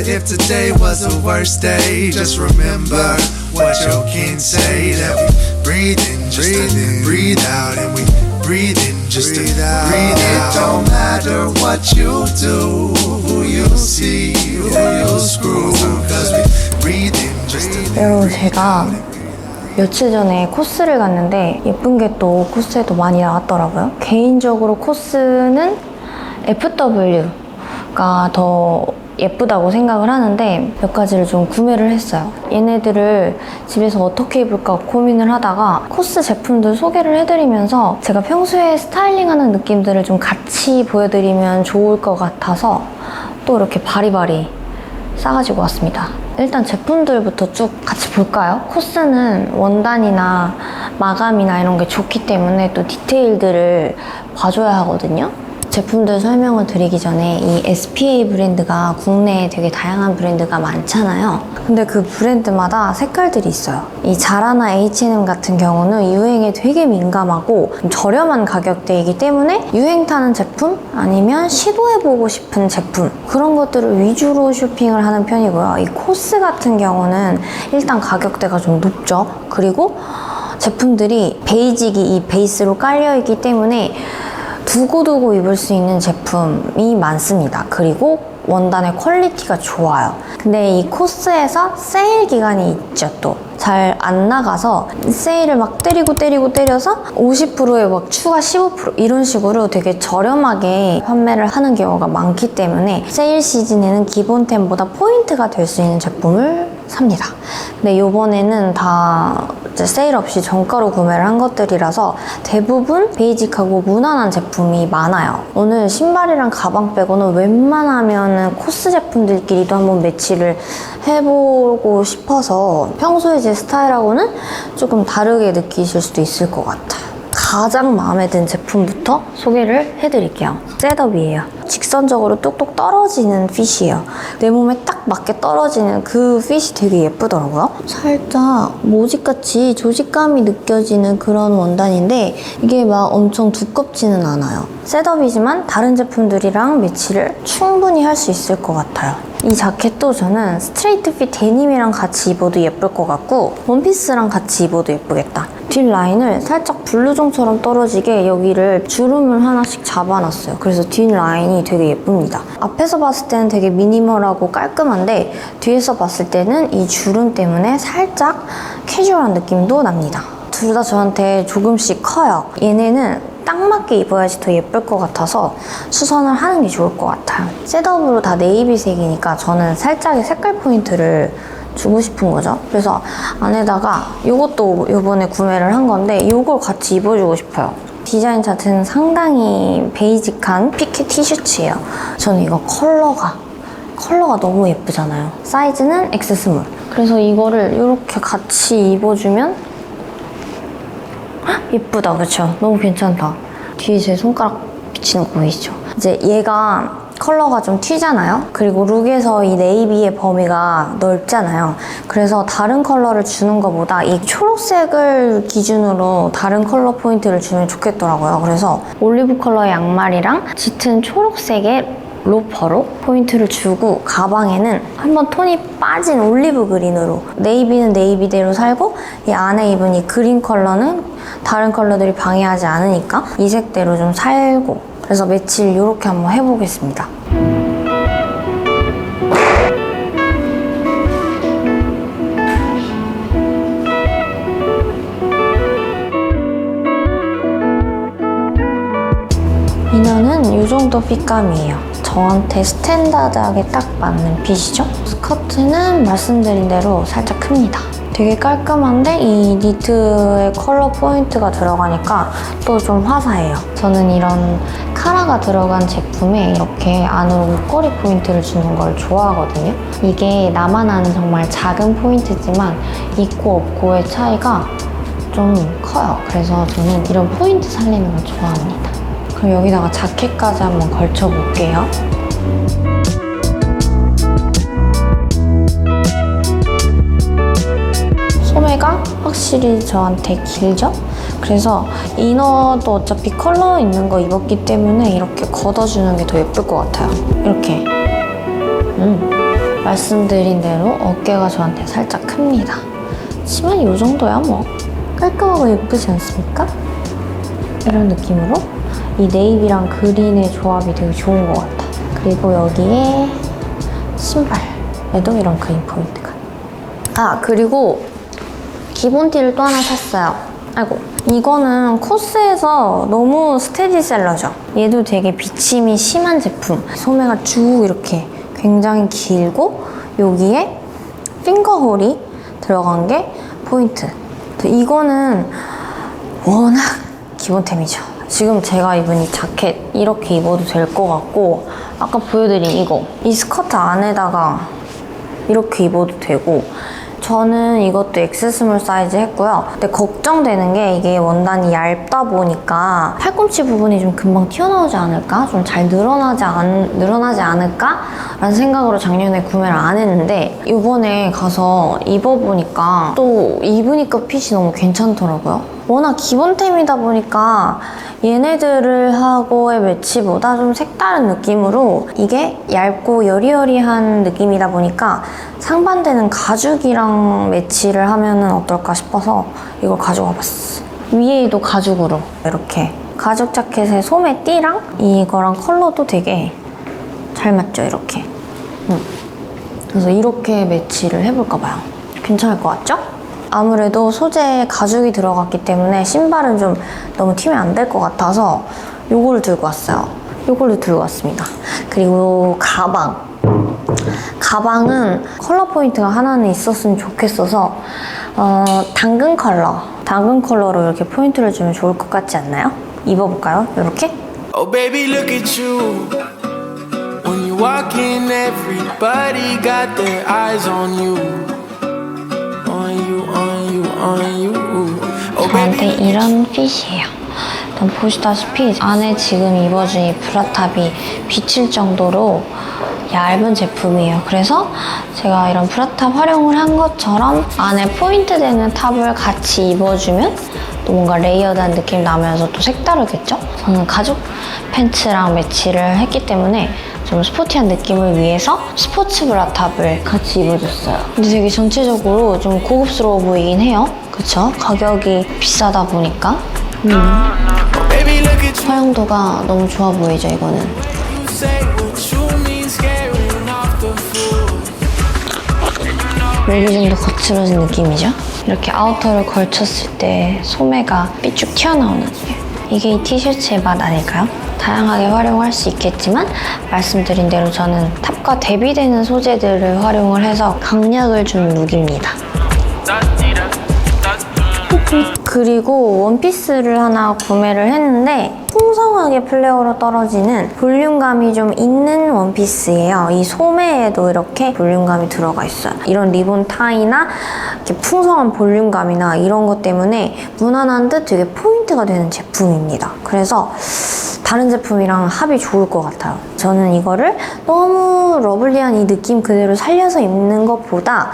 matter if today was the worst day. Just remember what your kin say that we breathe in, just breathe in, breathe out, and we breathe in, just breathe to out. breathe out. It don't matter what you do, who you see, who you screw, cause we breathe in, just to 여러분 제가 며칠 전에 코스를 갔는데 예쁜 게 또 코스에도 많이 나왔더라고요. 개인적으로 코스는 FW가 더 예쁘다고 생각을 하는데 몇 가지를 좀 구매를 했어요. 얘네들을 집에서 어떻게 입을까 고민을 하다가 코스 제품들 소개를 해드리면서 제가 평소에 스타일링하는 느낌들을 좀 같이 보여드리면 좋을 것 같아서 또 이렇게 바리바리 싸가지고 왔습니다. 일단 제품들부터 쭉 같이 볼까요? 코스는 원단이나 마감이나 이런 게 좋기 때문에 또 디테일들을 봐줘야 하거든요. 제품들 설명을 드리기 전에 이 SPA 브랜드가 국내에 되게 다양한 브랜드가 많잖아요. 근데 그 브랜드마다 색깔들이 있어요. 이 자라나 H&M 같은 경우는 유행에 되게 민감하고 좀 저렴한 가격대이기 때문에 유행 타는 제품 아니면 시도해보고 싶은 제품 그런 것들을 위주로 쇼핑을 하는 편이고요. 이 코스 같은 경우는 일단 가격대가 좀 높죠. 그리고 제품들이 베이직이 이 베이스로 깔려 있기 때문에 두고두고 입을 수 있는 제품이 많습니다. 그리고 원단의 퀄리티가 좋아요. 근데 이 코스에서 세일 기간이 있죠, 또. 잘 안 나가서 세일을 막 때리고 때리고 때려서 50%에 막 추가 15% 이런 식으로 되게 저렴하게 판매를 하는 경우가 많기 때문에 세일 시즌에는 기본템보다 포인트가 될 수 있는 제품을 삽니다. 근데 요번에는 다 세일 없이 정가로 구매를 한 것들이라서 대부분 베이직하고 무난한 제품이 많아요. 오늘 신발이랑 가방 빼고는 웬만하면 코스 제품들끼리도 한번 매치를 해보고 싶어서 평소에 제 스타일하고는 조금 다르게 느끼실 수도 있을 것 같아요. 가장 마음에 든 제품부터 소개를 해드릴게요. 셋업이에요. 직선적으로 뚝뚝 떨어지는 핏이에요. 내 몸에 딱 맞게 떨어지는 그 핏이 되게 예쁘더라고요. 살짝 모직같이 조직감이 느껴지는 그런 원단인데 이게 막 엄청 두껍지는 않아요. 셋업이지만 다른 제품들이랑 매치를 충분히 할 수 있을 것 같아요. 이 자켓도 저는 스트레이트 핏 데님이랑 같이 입어도 예쁠 것 같고 원피스랑 같이 입어도 예쁘겠다. 뒷 라인을 살짝 블루종처럼 떨어지게 여기를 주름을 하나씩 잡아놨어요. 그래서 뒷 라인이 되게 예쁩니다. 앞에서 봤을 때는 되게 미니멀하고 깔끔한데 뒤에서 봤을 때는 이 주름 때문에 살짝 캐주얼한 느낌도 납니다. 둘 다 저한테 조금씩 커요. 얘네는 딱 맞게 입어야지 더 예쁠 것 같아서 수선을 하는 게 좋을 것 같아요. 셋업으로 다 네이비색이니까 저는 살짝의 색깔 포인트를 주고 싶은 거죠. 그래서 안에다가 이것도 이번에 구매를 한 건데 이걸 같이 입어주고 싶어요. 디자인 자체는 상당히 베이직한 피켓 티셔츠예요. 저는 이거 컬러가 컬러가 너무 예쁘잖아요. 사이즈는 X 스몰. 그래서 이거를 이렇게 같이 입어주면 헉, 예쁘다, 그쵸? 너무 괜찮다. 뒤에 제 손가락 비치는 거 보이시죠? 이제 얘가 컬러가 좀 튀잖아요? 그리고 룩에서 이 네이비의 범위가 넓잖아요. 그래서 다른 컬러를 주는 것보다 이 초록색을 기준으로 다른 컬러 포인트를 주면 좋겠더라고요. 그래서 올리브 컬러의 양말이랑 짙은 초록색의 로퍼로 포인트를 주고 가방에는 한번 톤이 빠진 올리브 그린으로 네이비는 네이비대로 살고 이 안에 입은 이 그린 컬러는 다른 컬러들이 방해하지 않으니까 이 색대로 좀 살고 그래서 매치를 이렇게 한번 해보겠습니다. 이너는 이 정도 핏감이에요. 저한테 스탠다드하게 딱 맞는 핏이죠. 스커트는 말씀드린 대로 살짝 큽니다. 되게 깔끔한데 이 니트의 컬러 포인트가 들어가니까 또 좀 화사해요. 저는 이런 카라가 들어간 제품에 이렇게 안으로 목걸이 포인트를 주는 걸 좋아하거든요. 이게 나만 아는 정말 작은 포인트지만 있고 없고의 차이가 좀 커요. 그래서 저는 이런 포인트 살리는 걸 좋아합니다. 그럼 여기다가 자켓까지 한번 걸쳐 볼게요. 소매가 확실히 저한테 길죠? 그래서 이너도 어차피 컬러 있는 거 입었기 때문에 이렇게 걷어주는 게 더 예쁠 것 같아요. 이렇게. 음. 말씀드린 대로 어깨가 저한테 살짝 큽니다. 치마 이 정도야 뭐. 깔끔하고 예쁘지 않습니까? 이런 느낌으로 이 네이비랑 그린의 조합이 되게 좋은 것 같아. 그리고 여기에 신발에도 이런 그린 포인트가. 아, 그리고 기본 티를 또 하나 샀어요. 아이고. 이거는 코스에서 너무 스테디셀러죠. 얘도 되게 비침이 심한 제품. 소매가 쭉 이렇게 굉장히 길고 여기에 핑거홀이 들어간 게 포인트. 이거는 워낙 기본템이죠. 지금 제가 입은 이 자켓 이렇게 입어도 될 것 같고 아까 보여드린 이거 이 스커트 안에다가 이렇게 입어도 되고 저는 이것도 엑스 스몰 사이즈 했고요. 근데 걱정되는 게 이게 원단이 얇다 보니까 팔꿈치 부분이 좀 금방 튀어나오지 않을까? 좀 잘 늘어나지 않, 늘어나지 않을까? 라는 생각으로 작년에 구매를 안 했는데 이번에 가서 입어보니까 또 입으니까 핏이 너무 괜찮더라고요. 워낙 기본템이다 보니까 얘네들을 하고의 매치보다 좀 색다른 느낌으로 이게 얇고 여리여리한 느낌이다 보니까 상반되는 가죽이랑 매치를 하면 어떨까 싶어서 이걸 가져와 봤어. 위에도 가죽으로 이렇게 가죽 자켓의 소매 띠랑 이거랑 컬러도 되게 잘 맞죠 이렇게. 음. 그래서 이렇게 매치를 해볼까 봐요. 괜찮을 것 같죠? 아무래도 소재에 가죽이 들어갔기 때문에 신발은 좀 너무 튀면 안 될 것 같아서 요거를 들고 왔어요. 요걸로 들고 왔습니다. 그리고 가방. 가방은 컬러 포인트가 하나는 있었으면 좋겠어서 어, 당근 컬러. 당근 컬러로 이렇게 포인트를 주면 좋을 것 같지 않나요? 입어볼까요? 이렇게? Oh, baby, look at you. When you walk in, everybody got their eyes on you. 저한테 baby. 이런 핏이에요. 일단 보시다시피 안에 지금 입어준 이 브라탑이 비칠 정도로 얇은 제품이에요. 그래서 제가 이런 브라탑 활용을 한 것처럼 안에 포인트 되는 탑을 같이 입어주면 또 뭔가 레이어드한 느낌 나면서 또 색다르겠죠? 저는 가죽 팬츠랑 매치를 했기 때문에 좀 스포티한 느낌을 위해서 스포츠 브라탑을 같이 입어줬어요. 근데 되게 전체적으로 좀 고급스러워 보이긴 해요. 그쵸? 가격이 비싸다 보니까. You. 사용도가 너무 좋아 보이죠, 이거는. You say what you mean, scaring off the fools. 멜리 좀더 거칠어진 느낌이죠? 이렇게 아우터를 걸쳤을 때 소매가 삐쭉 튀어나오는 이게 이 티셔츠의 맛 아닐까요? 다양하게 활용할 수 있겠지만 말씀드린 대로 저는 탑과 대비되는 소재들을 활용을 해서 강약을 준 룩입니다. 그리고 원피스를 하나 구매를 했는데 풍성하게 플레어로 떨어지는 볼륨감이 좀 있는 원피스예요. 이 소매에도 이렇게 볼륨감이 들어가 있어요. 이런 리본 타이나 이렇게 풍성한 볼륨감이나 이런 것 때문에 무난한 듯 되게 포인트가 되는 제품입니다. 그래서 다른 제품이랑 합이 좋을 것 같아요. 저는 이거를 너무 러블리한 이 느낌 그대로 살려서 입는 것보다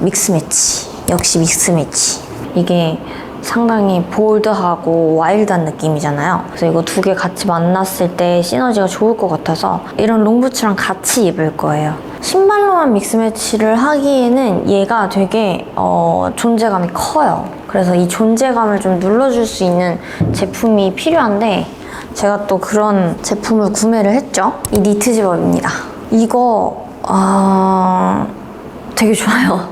믹스 매치. 역시 믹스 매치. 이게 상당히 볼드하고 와일드한 느낌이잖아요. 그래서 이거 두 개 같이 만났을 때 시너지가 좋을 것 같아서 이런 롱부츠랑 같이 입을 거예요. 신발로만 믹스 매치를 하기에는 얘가 되게 어, 존재감이 커요. 그래서 이 존재감을 좀 눌러줄 수 있는 제품이 필요한데 제가 또 그런 제품을 구매를 했죠. 이 니트 집업입니다. 이거 아 되게 좋아요.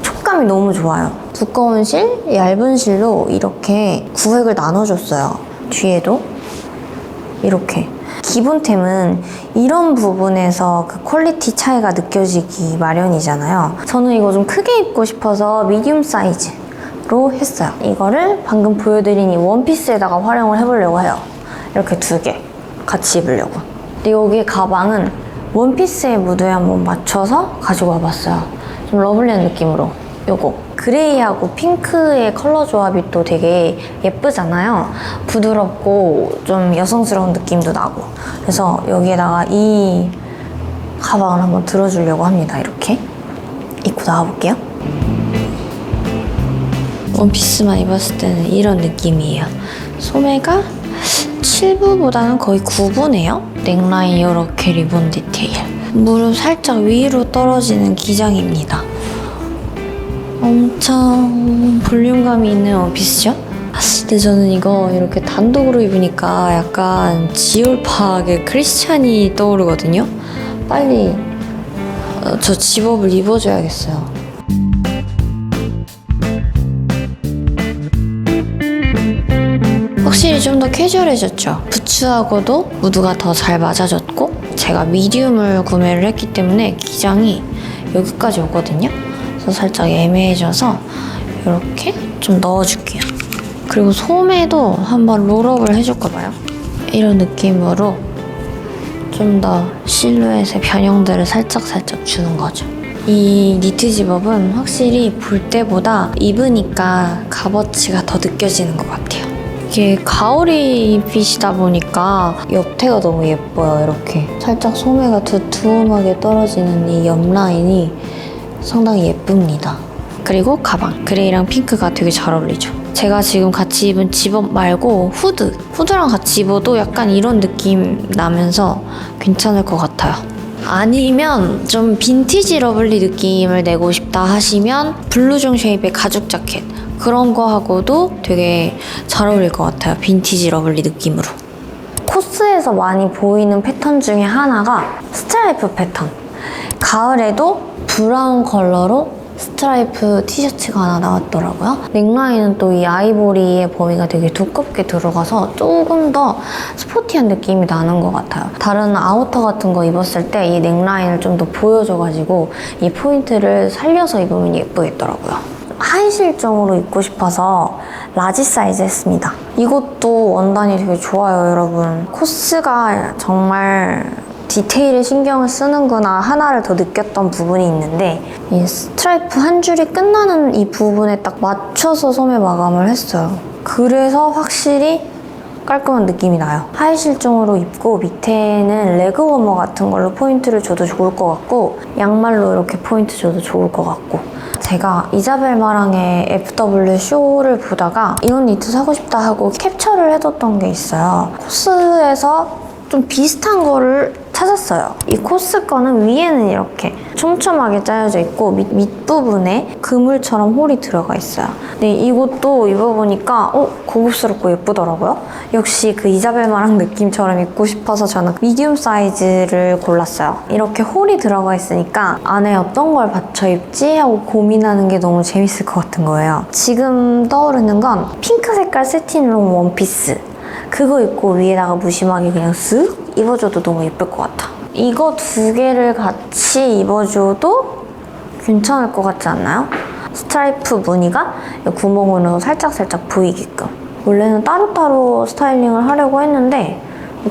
촉감이 너무 좋아요. 두꺼운 실, 얇은 실로 이렇게 구획을 나눠줬어요. 뒤에도 이렇게. 기본템은 이런 부분에서 그 퀄리티 차이가 느껴지기 마련이잖아요. 저는 이거 좀 크게 입고 싶어서 미디움 사이즈로 했어요. 이거를 방금 보여드린 이 원피스에다가 활용을 해보려고 해요. 이렇게 두 개 같이 입으려고. 근데 여기 가방은 원피스의 무드에 한번 맞춰서 가지고 와봤어요. 좀 러블리한 느낌으로. 요거. 그레이하고 핑크의 컬러 조합이 또 되게 예쁘잖아요. 부드럽고 좀 여성스러운 느낌도 나고. 그래서 여기에다가 이 가방을 한번 들어주려고 합니다. 이렇게. 입고 나와볼게요. 원피스만 입었을 때는 이런 느낌이에요. 소매가 7부보다는 거의 9부네요. 넥라인 이렇게 리본 디테일. 무릎 살짝 위로 떨어지는 기장입니다. 엄청 볼륨감이 있는 원피스죠? 근데 저는 이거 이렇게 단독으로 입으니까 약간 지올파의 크리스찬이 떠오르거든요? 빨리 어, 저 집업을 입어줘야겠어요. 확실히 좀 더 캐주얼해졌죠. 부츠하고도 무드가 더 잘 맞아졌고 제가 미디움을 구매를 했기 때문에 기장이 여기까지 오거든요. 그래서 살짝 애매해져서 이렇게 좀 넣어줄게요. 그리고 소매도 한번 롤업을 해줄까 봐요. 이런 느낌으로 좀 더 실루엣의 변형들을 살짝살짝 주는 거죠. 이 니트 집업은 확실히 볼 때보다 입으니까 값어치가 더 느껴지는 것 같아요. 이게 가오리 핏이다 보니까 옆태가 너무 예뻐요. 이렇게 살짝 소매가 두툼하게 떨어지는 이 옆 라인이 상당히 예쁩니다. 그리고 가방 그레이랑 핑크가 되게 잘 어울리죠. 제가 지금 같이 입은 집업 말고 후드 후드랑 같이 입어도 약간 이런 느낌 나면서 괜찮을 것 같아요. 아니면 좀 빈티지 러블리 느낌을 내고 싶다 하시면 블루종 쉐입의 가죽 자켓 그런 거 하고도 되게 잘 어울릴 것 같아요. 빈티지 러블리 느낌으로. 코스에서 많이 보이는 패턴 중에 하나가 스트라이프 패턴. 가을에도 브라운 컬러로 스트라이프 티셔츠가 하나 나왔더라고요. 넥라인은 또 이 아이보리의 범위가 되게 두껍게 들어가서 조금 더 스포티한 느낌이 나는 것 같아요. 다른 아우터 같은 거 입었을 때 이 넥라인을 좀 더 보여줘가지고 이 포인트를 살려서 입으면 예쁘겠더라고요. 하이 실종으로 입고 싶어서 라지 사이즈 했습니다. 이것도 원단이 되게 좋아요, 여러분. 코스가 정말 디테일에 신경을 쓰는구나 하나를 더 느꼈던 부분이 있는데 이 스트라이프 한 줄이 끝나는 이 부분에 딱 맞춰서 소매 마감을 했어요. 그래서 확실히 깔끔한 느낌이 나요. 하이 실종으로 입고 밑에는 레그 워머 같은 걸로 포인트를 줘도 좋을 것 같고 양말로 이렇게 포인트 줘도 좋을 것 같고 제가 이자벨 마랑의 FW 쇼를 보다가 이옷 니트 사고 싶다 하고 캡처를 해뒀던 게 있어요. 코스에서 좀 비슷한 거를 찾았어요. 이 코스 거는 위에는 이렇게 촘촘하게 짜여져 있고 밑, 밑부분에 그물처럼 홀이 들어가 있어요. 근데 이것도 입어보니까 어? 고급스럽고 예쁘더라고요. 역시 그 이자벨 마랑 느낌처럼 입고 싶어서 저는 미디움 사이즈를 골랐어요. 이렇게 홀이 들어가 있으니까 안에 어떤 걸 받쳐 입지 하고 고민하는 게 너무 재밌을 것 같은 거예요. 지금 떠오르는 건 핑크 색깔 세틴 롱 원피스. 그거 입고 위에다가 무심하게 그냥 쓱 입어줘도 너무 예쁠 것 같아. 이거 두 개를 같이 입어줘도 괜찮을 것 같지 않나요? 스트라이프 무늬가 이 구멍으로 살짝살짝 보이게끔. 원래는 따로따로 스타일링을 하려고 했는데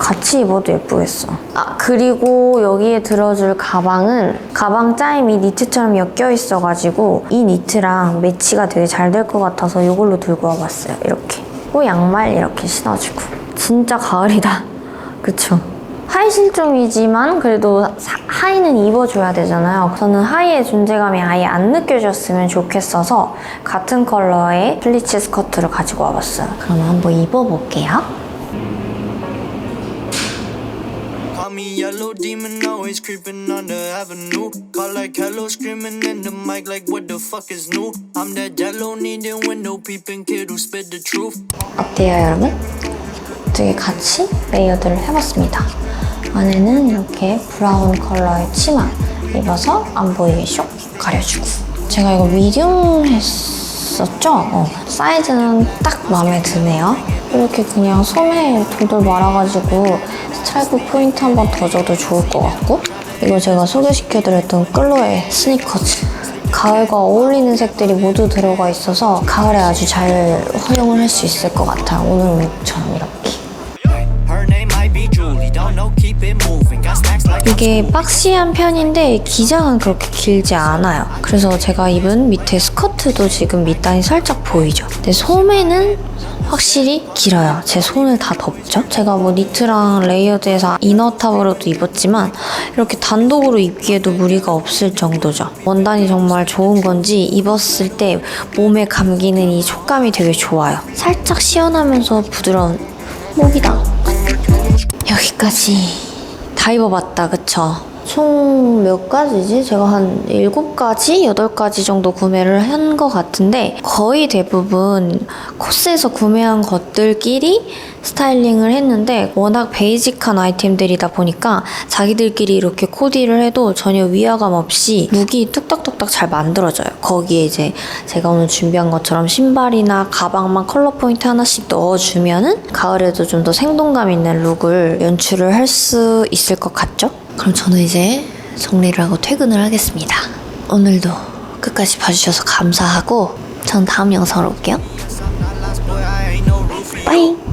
같이 입어도 예쁘겠어. 아, 그리고 여기에 들어줄 가방은 가방 짜임이 니트처럼 엮여 있어가지고 이 니트랑 매치가 되게 잘 될 것 같아서 이걸로 들고 와봤어요. 이렇게. 또 양말 이렇게 신어주고. 진짜 가을이다. 그쵸? 하이 실종이지만 그래도 사- 하의는 입어줘야 되잖아요. 저는 하의의 존재감이 아예 안 느껴졌으면 좋겠어서 같은 컬러의 플리츠 스커트를 가지고 와봤어요. 그럼 한번 입어볼게요. Call me yellow demon, always creeping on the avenue. Call like hello, screaming in the mic like what the fuck is new? I'm that jello needing window peeping kid who spit the truth. 어때요, 여러분? 두개 같이 레이어드를 해봤습니다. 안에는 이렇게 브라운 컬러의 치마 입어서 안 보이게 쇽 가려주고. 제가 이거 미디움 했었죠? 어. 사이즈는 딱 마음에 드네요. 이렇게 그냥 소매에 돌돌 말아가지고 스트라이프 포인트 한 번 더 줘도 좋을 것 같고. 이거 제가 소개시켜드렸던 끌로의 스니커즈. 가을과 어울리는 색들이 모두 들어가 있어서 가을에 아주 잘 활용을 할 수 있을 것 같아요. 오늘 룩처럼 이렇게. 이게 박시한 편인데 기장은 그렇게 길지 않아요. 그래서 제가 입은 밑에 스커트도 지금 밑단이 살짝 보이죠. 근데 소매는 확실히 길어요. 제 손을 다 덮죠. 제가 뭐 니트랑 레이어드해서 이너탑으로도 입었지만 이렇게 단독으로 입기에도 무리가 없을 정도죠. 원단이 정말 좋은 건지 입었을 때 몸에 감기는 이 촉감이 되게 좋아요. 살짝 시원하면서 부드러운 목이다. 여기까지 다 입어봤다, 그쵸? 총 몇 가지지? 제가 한 7가지? 8가지 정도 구매를 한 것 같은데 거의 대부분 코스에서 구매한 것들끼리 스타일링을 했는데 워낙 베이직한 아이템들이다 보니까 자기들끼리 이렇게 코디를 해도 전혀 위화감 없이 룩이 뚝딱뚝딱 잘 만들어져요. 거기에 이제 제가 오늘 준비한 것처럼 신발이나 가방만 컬러 포인트 하나씩 넣어주면은 가을에도 좀 더 생동감 있는 룩을 연출을 할 수 있을 것 같죠? 그럼 저는 이제 정리를 하고 퇴근을 하겠습니다. 오늘도 끝까지 봐주셔서 감사하고 전 다음 영상으로 올게요. 빠잉!